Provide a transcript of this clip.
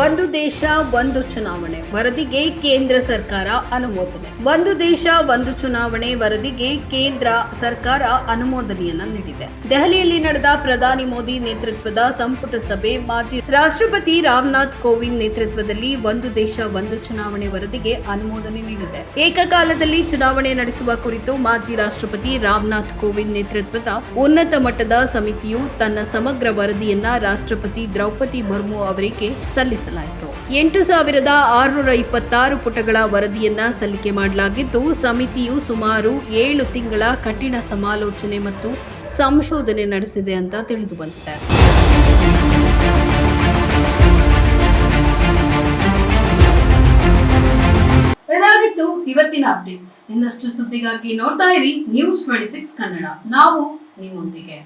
ಒಂದು ದೇಶ, ಒಂದು ಚುನಾವಣೆ. ವರದಿಗೆ ಕೇಂದ್ರ ಸರ್ಕಾರ ಅನುಮೋದನೆ. ಒಂದು ದೇಶ, ಒಂದು ಚುನಾವಣೆ ವರದಿಗೆ ಕೇಂದ್ರ ಸರ್ಕಾರ ಅನುಮೋದನೆಯನ್ನ ನೀಡಿದೆ. ದೆಹಲಿಯಲ್ಲಿ ನಡೆದ ಪ್ರಧಾನಿ ಮೋದಿ ನೇತೃತ್ವದ ಸಂಪುಟ ಸಭೆ ಮಾಜಿ ರಾಷ್ಟ್ರಪತಿ ರಾಮನಾಥ್ ಕೋವಿಂದ್ ನೇತೃತ್ವದಲ್ಲಿ ಒಂದು ದೇಶ, ಒಂದು ಚುನಾವಣೆ ವರದಿಗೆ ಅನುಮೋದನೆ ನೀಡಿದೆ. ಏಕಕಾಲದಲ್ಲಿ ಚುನಾವಣೆ ನಡೆಸುವ ಕುರಿತು ಮಾಜಿ ರಾಷ್ಟ್ರಪತಿ ರಾಮನಾಥ್ ಕೋವಿಂದ್ ನೇತೃತ್ವದ ಉನ್ನತ ಮಟ್ಟದ ಸಮಿತಿಯು ತನ್ನ ಸಮಗ್ರ ವರದಿಯನ್ನ ರಾಷ್ಟ್ರಪತಿ ದ್ರೌಪದಿ ಮುರ್ಮು ಅವರಿಗೆ ಸಲ್ಲಿಸಲಾಯಿತು ಎಂಟು ಸಾವಿರದ ಆರುನೂರ ಇಪ್ಪತ್ತಾರು ಪುಟಗಳ ವರದಿಯನ್ನ ಸಲ್ಲಿಕೆ ಮಾಡಲಾಗಿದ್ದು, ಸಮಿತಿಯು ಸುಮಾರು ಏಳು ತಿಂಗಳ ಕಠಿಣ ಸಮಾಲೋಚನೆ ಮತ್ತು ಸಂಶೋಧನೆ ನಡೆಸಿದೆ ಅಂತ ತಿಳಿದು ಬಂದಿದೆ ಇವತ್ತಿನ ಅಪ್ಡೇಟ್ಸ್. ಇನ್ನಷ್ಟು ಸುದ್ದಿಗಾಗಿ ನೋಡ್ತಾ ಇರಿ ನ್ಯೂಸ್ ಟ್ವೆಂಟಿ ಸಿಕ್ಸ್ ಕನ್ನಡ. ನಾವು ನಿಮ್ಮೊಂದಿಗೆ.